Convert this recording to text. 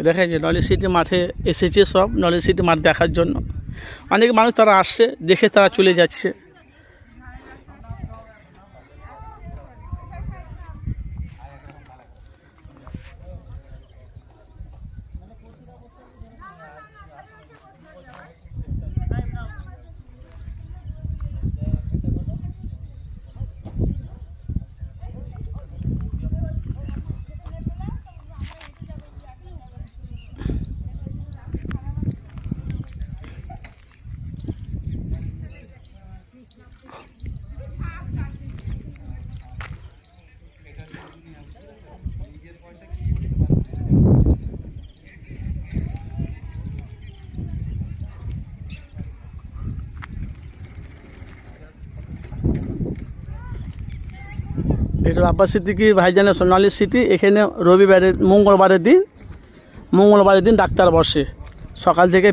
দেখা যায় knowledge city মাঠে এসেছে সব, নলেজ সিটি মাঠ দেখার জন্য। অনেক মানুষ তারা আসছে, দেখে তারা চলে যাচ্ছে। এটা আব্বাস সিদ্দিকি ভাইজানের সোনালি সিটি। এখানে রবিবারের, মঙ্গলবারের দিন মঙ্গলবারের দিন ডাক্তার বসে। সকাল থেকে